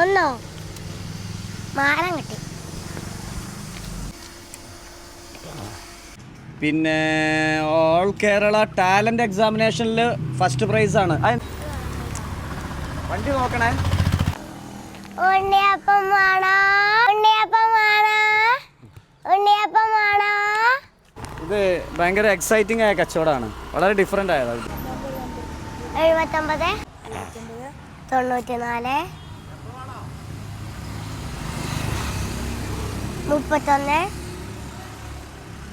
ഒന്നോ? മാറാൻ കിട്ടി. പിന്നെ ഓൾ കേരള ടാലന്റ് എക്സാമിനേഷനിൽ ഫസ്റ്റ് പ്രൈസ് ആണ്. വണ്ടി നോക്കണേ. ഉണ്ണിയപ്പം വേണോ? ഉണ്ണിയപ്പം വേണോ? ഉണ്ണിയപ്പം വേണോ? ഇത് ഭയങ്കര എക്സൈറ്റിംഗ് ആയ കച്ചവടമാണ്. വളരെ ഡിഫറെന്റ് ആയതാണ്. എഴുപത്തൊമ്പത് തൊണ്ണൂറ്റി നാല് മുപ്പത്തൊന്ന്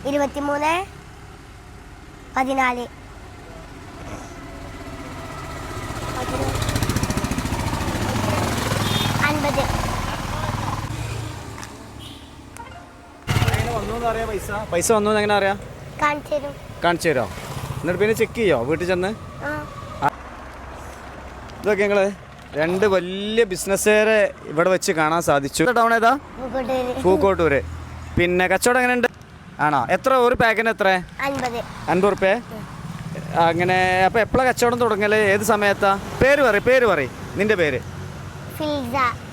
ഇരുപത്തിമൂന്ന് പതിനാല്. അൻപത്. പൈസ? വന്നു എങ്ങനെ അറിയാം? കാണിച്ചു തരും. എന്നിട്ട് പിന്നെ ചെക്ക് ചെയ്യോ? വീട്ടിൽ ചെന്ന്? ഇതൊക്കെ ഞങ്ങൾ രണ്ട് വലിയ ബിസിനസ്സുകാരെ ഇവിടെ വെച്ച് കാണാൻ സാധിച്ചു. ടൗൺ ഏതാ? പൂക്കോട്ടൂര്. പിന്നെ കച്ചവടം എങ്ങനെയുണ്ട്? ആണോ? എത്ര? ഒരു പാക്കിന് എത്ര? അൻപത്. റുപ്യ അങ്ങനെ അപ്പോൾ എപ്പോഴാ കച്ചവടം തുടങ്ങൽ? ഏത് സമയത്താ? പേര് പറ പേര് പറ നിന്റെ പേര്?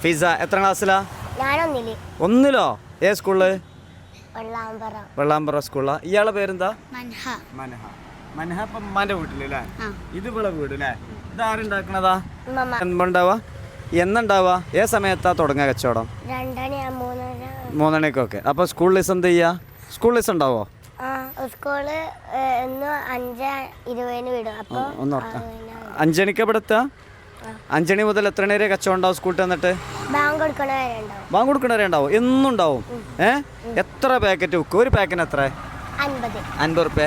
ഫിസ എത്ര ക്ലാസ്സിലാ? ഒന്നിലോ? ഏ സ്കൂളിൽ വെള്ളാമ്പറ. സ്കൂളാ. സ്കൂളിലാ ഇയാളെ പേരെന്താ? മൻഹ. മനഹ മനഹ ഇപ്പം വീട്ടിലല്ലേ ആ. ഇത് ഇവിടെ വീട് അല്ലേ ഇതാരുണ്ടാക്കണതാ? ഏ എന്തുണ്ടാവുക എന്നുണ്ടാവുക ഏത് സമയത്താ തുടങ്ങുക കച്ചവടം? മൂന്നണിക്കൊക്കെ. അപ്പോൾ സ്കൂൾ ലിസ് എന്ത് ചെയ്യാ? സ്കൂൾ ലിസ് ഉണ്ടാവോ? സ്കൂൾ അഞ്ചണിക്ക് ഇവിടെ എത്തുക? അഞ്ചണി മുതൽ എത്ര നേരെ വരെ കച്ചവടം ഉണ്ടാവും സ്കൂൾ എന്നിട്ട്? ബാങ്ക് കൊടുക്കണ വരെ ബാങ്ക് കൊടുക്കണവരെ ഉണ്ടാവും. എന്നും ഉണ്ടാവും. ഏ? എത്ര പാക്കറ്റ് വിൽക്കും? ഒരു പാക്കറ്റ് എത്ര? അൻപത്. റുപ്യ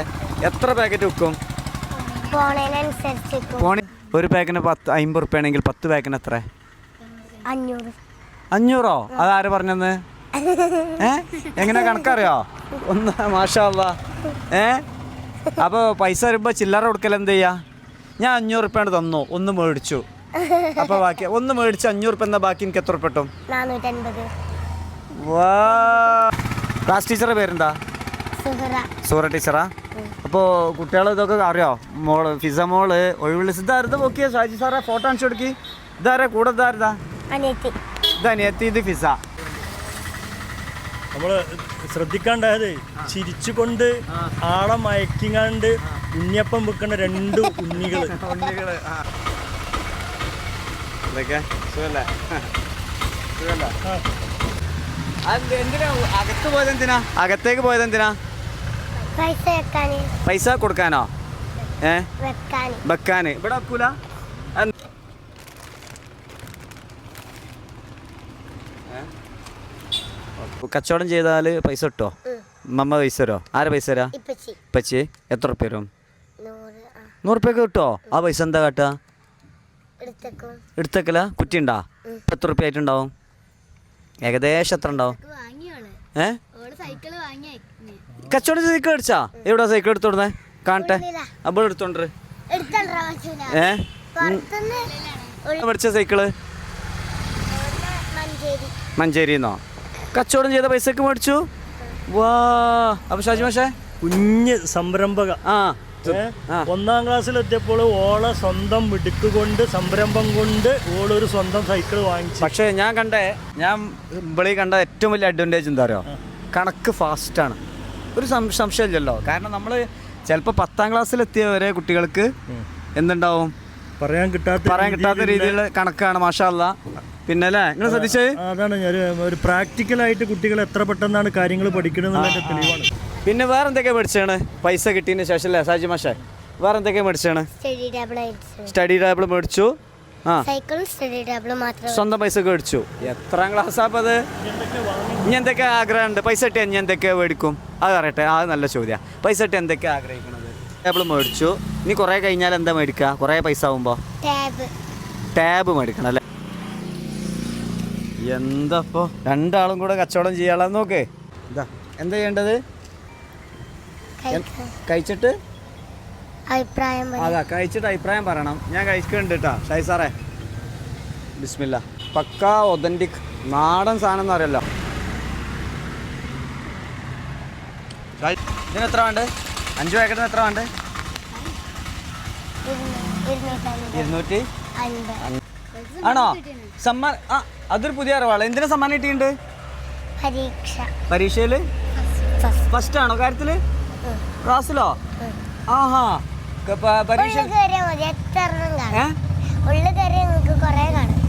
എത്ര പാക്കറ്റ് വിൽക്കും? പോണതിനനുസരിച്ച് നിൽക്കും. പോണി ഒരു പാക്കിന് പത്ത് അമ്പത് റുപ്യ ആണെങ്കിൽ പത്ത് പാക്കിന് എത്ര അഞ്ഞൂറ്. അഞ്ഞൂറോ? അതാര് പറഞ്ഞെന്ന്? ഏ? എങ്ങനെ കണക്കറിയോ? ഒന്ന് മാഷാല്ല ഏ? അപ്പോൾ പൈസ വരുമ്പോൾ ചില്ലറ കൊടുക്കൽ എന്ത് ചെയ്യാ? ഞാൻ അഞ്ഞൂറ് റുപ്യാണ് തന്നു. ഒന്ന് മേടിച്ചു. അപ്പോൾ ബാക്കി ഒന്ന് മേടിച്ച് അഞ്ഞൂറ് റുപ്യ എന്നാ ബാക്കി എനിക്ക് എത്ര റുപ്യ കിട്ടും? ക്ലാസ് ടീച്ചറുടെ പേരെന്താ? സുഹറ. സൂറ ടീച്ചറാ? അപ്പോൾ കുട്ടികൾ ഇതൊക്കെ അറിയോ? മോൾ ഫിസ മോൾ ഒഴിവുള്ള ഇതാരത് നോക്കിയാ? ഷാജി സാറെ ഫോട്ടോ അണിച്ചു കൊടുക്കി. ഇതാരാ? കൂടെ ഇതാരതാ ഇത് അനിയത്തി ഇത് ഫിസ. നമ്മൾ ശ്രദ്ധിക്കാണ്ടായത് ചിരിച്ചുകൊണ്ട് ആളെ മയക്കിങ്ങാണ്ട് ഉണ്ണിയപ്പം വെക്കുന്ന രണ്ട് ഉണ്ണികൾ. ഉണ്ണികൾ ഇതൊക്കെ സുഖല്ലേ? സുഖല്ലേ? എന്തിനാ? അകത്ത് പോയത് എന്തിനാ അകത്തേക്ക് പോയത് എന്തിനാ പൈസ കൊടുക്കാനോ? ഏ? വെക്കാന്. ഇവിടെ വെക്കൂല? കച്ചവടം ചെയ്താൽ പൈസ കിട്ടോ. മമ്മ പൈസ തരോ? ആരെ പൈസ തരാ? പച്ചി എത്ര റുപ്യ വരും? നൂറുപ്യൊക്കെ കിട്ടോ? ആ പൈസ എന്താ എടുത്തേക്കും. എടുത്തേക്കല? കുറ്റി ഉണ്ടാ പത്ത് എത്ര ആയിട്ടുണ്ടാവും? ഏകദേശം എത്ര ഉണ്ടാവും? ഏ? കച്ചവടം സൈക്കിൾ അടിച്ചാ എവിടാ സൈക്കിൾ എടുത്തോടുന്നേ? കാണട്ടെ. അപ്പോൾ എടുത്തോണ്ട് ഏഹ് ഏ? സൈക്കിൾ? മഞ്ചേരിന്നോ? കച്ചവടം ചെയ്ത പൈസക്ക് മേടിച്ചു? വാ. അപ്പൊ ഷാജി മാഷേ? കുഞ്ഞ് സംരംഭക. ആ. ഒന്നാം ക്ലാസ്സിൽ എത്തിയപ്പോൾ ക്ലാസ്സിലെത്തിയപ്പോൾ ഓളെ സ്വന്തം മിടുക്ക് കൊണ്ട് സംരംഭം കൊണ്ട് ഓളൊരു സ്വന്തം സൈക്കിൾ വാങ്ങിച്ചു. പക്ഷേ ഞാൻ കണ്ടേ ഞാൻ ഇവിടെ കണ്ട ഏറ്റവും വലിയ അഡ്വാന്റേജ് എന്താ പറയുക കണക്ക് ഫാസ്റ്റാണ് ഒരു സംശയമില്ലല്ലോ. കാരണം നമ്മൾ ചിലപ്പോൾ പത്താം ക്ലാസ്സിലെത്തിയവരെ കുട്ടികൾക്ക് എന്തുണ്ടാവും? പറയാൻ കിട്ടാത്ത പറയാൻ കിട്ടാത്ത രീതിയിലുള്ള- കണക്കാണ് മാഷാല്ല പിന്നെ അല്ലേ? നിങ്ങൾ ശ്രദ്ധിച്ചേ അതാണ് ഞാൻ ഒരു പ്രാക്ടിക്കലായിട്ട് കുട്ടികൾ എത്ര പെട്ടെന്നാണ് കാര്യങ്ങൾ പഠിക്കണമെന്ന് തെളിവാണ്. പിന്നെ വേറെ എന്തൊക്കെയാണ് പഠിച്ചാണ്? പൈസ കിട്ടിയതിന് ശേഷം അല്ലേ സാജി മാഷേ? വേറെ എന്തൊക്കെയാണ് മേടിച്ചാണ് സ്റ്റഡി ടേബിൾ സ്റ്റഡി ടേബിൾ മേടിച്ചു സൈക്കിളും സ്റ്റഡി ടേബിളും മാത്രം സ്വന്തം പൈസ മേടിച്ചു. എത്രാം ക്ലാസ് അപ്പം അത്? ഇനി എന്തൊക്കെ ആഗ്രഹമുണ്ട്? പൈസ ഇട്ട് ഇനി എന്തൊക്കെ മേടിക്കും? അത് അറിയട്ടെ അത് നല്ല ചോദ്യം. പൈസ ഇട്ട് എന്തൊക്കെ ആഗ്രഹിക്കണത്? ടേബിൾ മേടിച്ചു. ഇനി കുറേ കഴിഞ്ഞാൽ എന്താ മേടിക്കുക കുറേ പൈസ ആകുമ്പോൾ ടാബ് ടാബ് മേടിക്കണം അല്ലേ? എന്താപ്പോ? രണ്ടാളും കൂടെ കച്ചവടം ചെയ്യാളാന്ന് നോക്കേ. എന്താ എന്താ ചെയ്യേണ്ടത്? കഴിച്ചിട്ട് അഭിപ്രായം. അതാ കഴിച്ചിട്ട് അഭിപ്രായം പറയണം. ഞാൻ കഴിക്കുന്നുണ്ട് കേട്ടോ ഷായി സാറേ. ബിസ്മില്ല. പക്ക ഒതന്റിക് നാടൻ സാധനം എന്ന് അറിയല്ലോ ഇതിന് എത്ര വേണ്ട? അഞ്ച് പാക്കറ്റിന് എത്ര വേണ്ട? ഇരുന്നൂ- ഇരുന്നൂറ്റി ആണോ? സമ്മാനം ആ അതൊരു പുതിയ അറിവാൾ എന്തിനാ സമ്മാനം കിട്ടിയിട്ടുണ്ട്? പരീക്ഷയിൽ? ഫസ്റ്റ്. ആണോ കാര്യത്തിൽ? ക്ലാസ്സിലോ? ആഹാ. പരീക്ഷ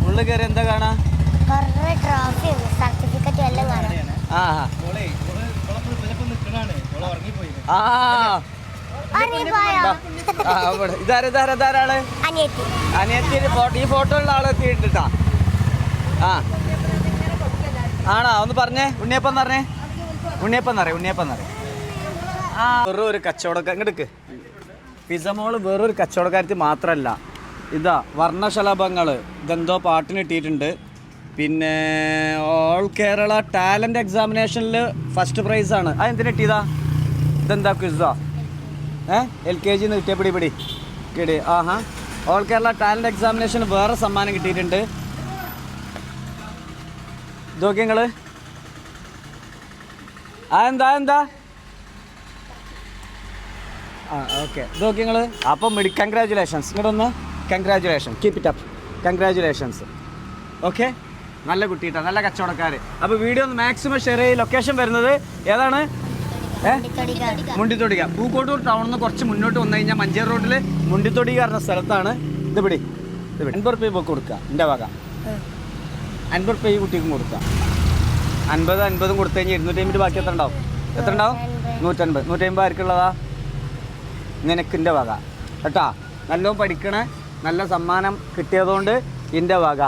ഉള്ളിൽ കയറി എന്താ കാണാ? കുറേ ട്രോഫിയും സർട്ടിഫിക്കറ്റും എല്ലാം കാണാം. ആ. ഈ ഫോട്ടോ ഉള്ള ആളെ എത്തിയിട്ടാ ആ. ആണോ? ഒന്ന് പറഞ്ഞേ. ഉണ്ണിയപ്പം പറഞ്ഞേ. ഉണ്ണിയപ്പം എന്നറിയ ഉണ്ണിയപ്പം എന്നറിയ ആ. ഒരു കച്ചവടം ഇങ്ങോട്ട് പിസ മോൾ വേറൊരു കച്ചവടക്കാരത്തി മാത്രമല്ല ഇതാ വർണശലഭങ്ങൾ ഇതെന്തോ പാട്ടിന് ഇട്ടിട്ടുണ്ട്. പിന്നെ ഓൾ കേരള ടാലന്റ് എക്സാമിനേഷനിൽ ഫസ്റ്റ് പ്രൈസാണ് എന്തിനാ കിട്ടിയതാ? ഇതെന്താ ക്വിസാ ഏ? എൽ കെ ജിന്ന് കിട്ടിയ പിടി പിടി. കിടി ആഹാ. ഓൾ കേരള ടാലന്റ് എക്സാമിനേഷന് വേറെ സമ്മാനം കിട്ടിയിട്ടുണ്ട്. ഇതൊക്കെ നിങ്ങൾ ആ എന്താ എന്താ ആ ഓക്കെ നിങ്ങൾ അപ്പം മെഡി കൺഗ്രാജുലേഷൻസ് ഇങ്ങോട്ടൊന്ന് congratulation keep it up congratulations okay നല്ല കുട്ടിയിട്ടാ നല്ല കച്ചവടക്കാർ അപ്പോൾ വീഡിയോ ഒന്ന് മാക്സിമം ഷെയർ ചെയ്ത് ലൊക്കേഷൻ വരുന്നത് ഏതാണ്? മുണ്ടിത്തൊടിക പൂക്കോട്ടൂർ ടൗണിൽ നിന്ന് കുറച്ച് മുന്നോട്ട് വന്നു കഴിഞ്ഞാൽ മഞ്ചേർ റോഡിൽ മുണ്ടിത്തൊടിക പറഞ്ഞ സ്ഥലത്താണ്. ഇത് പിടി. ഇത് പിടി. അൻപത് റുപ്യ ബുക്ക് കൊടുക്കുക എന്റെ വക. അൻപത് റുപ്യ ഈ കുട്ടിക്കും കൊടുക്കുക അൻപത് അൻപതും കൊടുത്തു കഴിഞ്ഞാൽ ഇരുന്നൂറ്റി അമ്പത് ബാക്കി എത്ര ഉണ്ടാവും? എത്ര ഉണ്ടാവും? നൂറ്റൻപത് നൂറ്റമ്പത് ആർക്കുള്ളതാ? നിനക്കിന്റെ വക. കേട്ടാ? നല്ലോണം പഠിക്കണേ നല്ല സമ്മാനം കിട്ടിയതുകൊണ്ട് എന്റെ വക.